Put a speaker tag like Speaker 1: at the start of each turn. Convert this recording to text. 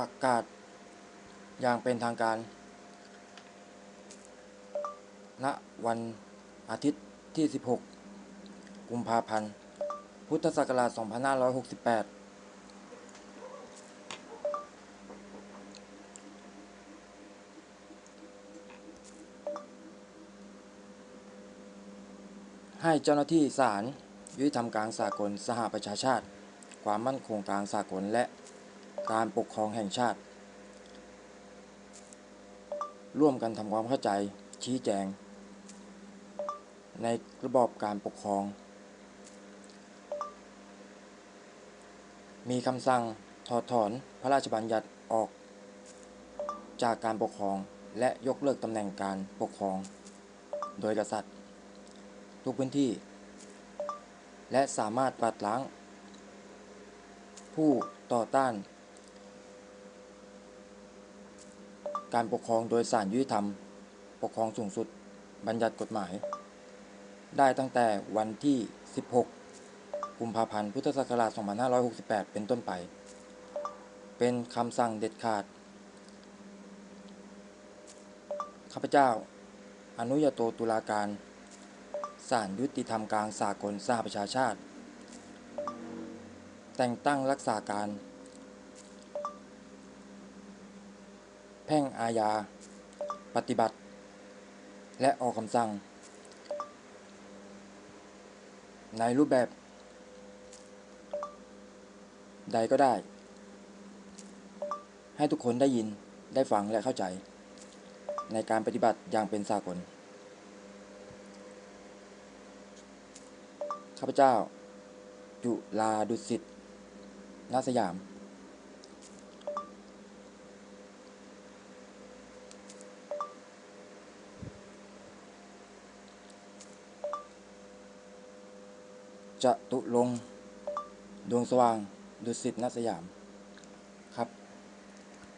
Speaker 1: ประกาศอย่างเป็นทางการ ณ วันอาทิตย์ที่ 16 กุมภาพันธ์ พุทธศักราช 2568ให้เจ้าหน้าที่ศาลยุติธรรมกลางสากลสหประชาชาติ ความมั่นคงกลางสากลและ การปกครองแห่งชาติ ร่วมกันทำความเข้าใจชี้แจง ในระบอบการปกครอง มีคำสั่งถอดถอนพระราชบัญญัติออก จากการปกครองและยกเลิกตำแหน่งการปกครอง โดยกษัตริย์ ทุกพื้นที่ และสามารถปัดล้าง ผู้ต่อต้าน การปกครองโดยสารยุติธรรม ปกครองสูงสุด บัญญัติกฎหมาย ได้ตั้งแต่วันที่ 16 กุมภาพันธ์ พุทธศักราช 2568 เป็นต้นไป เป็นคำสั่งเด็ดขาด ข้าพเจ้า อนุญาโตตุลาการศาลยุติธรรมกลางสากลสหประชาชาติ แต่งตั้งรักษาการ แพ่งอาญา ปฏิบัติ และออกคำสั่ง ในรูปแบบ ใดก็ได้ ให้ทุกคนได้ยินได้ฟังและเข้าใจ ในการปฏิบัติอย่างเป็นสากล ข้าพเจ้าจุลาดุสิตณสยาม จะตุลง ดวงสว่าง ดุสิตนัสยาม